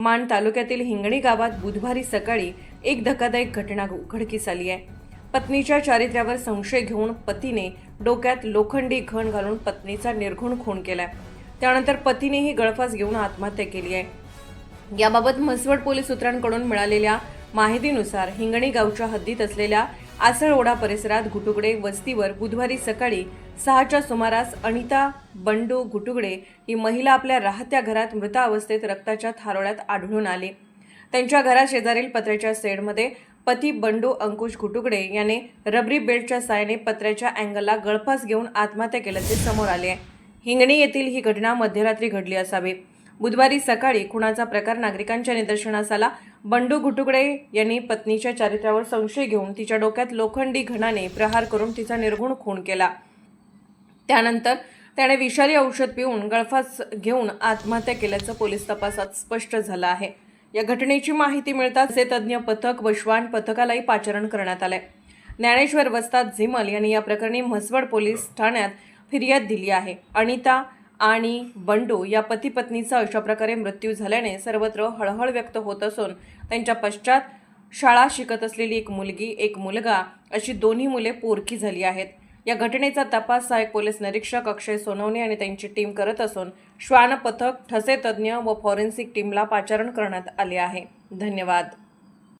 माण तालुक्यातील हिंगणी गावात बुधवारी सकाळी एक धक्कादायक घटना उघडकीस आली आहे. पत्नीच्या चारित्र्यावर संशय घेऊन पतीने डोक्यात लोखंडी घण घालून पत्नीचा निर्घुण खून केलाय. त्यानंतर पतीनेही गळफास घेऊन आत्महत्या केली आहे. याबाबत म्हसवड पोलीस सूत्रांकडून मिळालेल्या माहितीनुसार हिंगणी गावच्या हद्दीत असलेल्या आसळओढा परिसरात घुटुगडे वस्तीवर बुधवारी सकाळी सहाच्या सुमारास अनिता बंडू घुटुगडे ही महिला आपल्या राहत्या घरात मृत अवस्थेत रक्ताच्या थारोळ्यात आढळून आली. त्यांच्या घराशेजारील पत्र्याच्या शेडमध्ये पती बंडू अंकुश घुटुगडे याने रबरी बेल्टच्या साहाय्याने पत्र्याच्या अँगलला गळफास घेऊन आत्महत्या केल्याचे समोर आले आहे. हिंगणी येथील ही घटना मध्यरात्री घडली असावी. बुधवारी सकाळी खुणाचा प्रकार नागरिकांच्या निदर्शनास आला. बंडू घुटुकडे यांनी पत्नीच्या चारित्र्यावर संशय घेऊन तिच्या डोक्यात लोखंडी घणाने प्रहार करून तिचा निर्गुण खून केला. त्यानंतर त्याने विषारी औषध पिऊन गळफास घेऊन आत्महत्या केल्याचं पोलीस तपासात स्पष्ट झालं आहे. या घटनेची माहिती मिळताच हे तज्ज्ञ पथक व श्वान पथकालाही पाचारण करण्यात आलंय. ज्ञानेश्वर वस्ताद झिमल यांनी या प्रकरणी म्हसवड पोलीस ठाण्यात फिर्याद दिली आहे. अनिता आणि बंडू या पतीपत्नीचा अशा प्रकारे मृत्यू झाल्याने सर्वत्र हळहळ व्यक्त होत असून त्यांच्या पश्चात शाळा शिकत असलेली एक मुलगी एक मुलगा अशी दोन्ही मुले पोरकी झाली आहेत. या घटनेचा तपास सहाय्यक पोलीस निरीक्षक अक्षय सोनवणे आणि त्यांची टीम करत असून श्वान पथक ठसे तज्ज्ञ व फॉरेन्सिक टीमला पाचारण करण्यात आले आहे. धन्यवाद.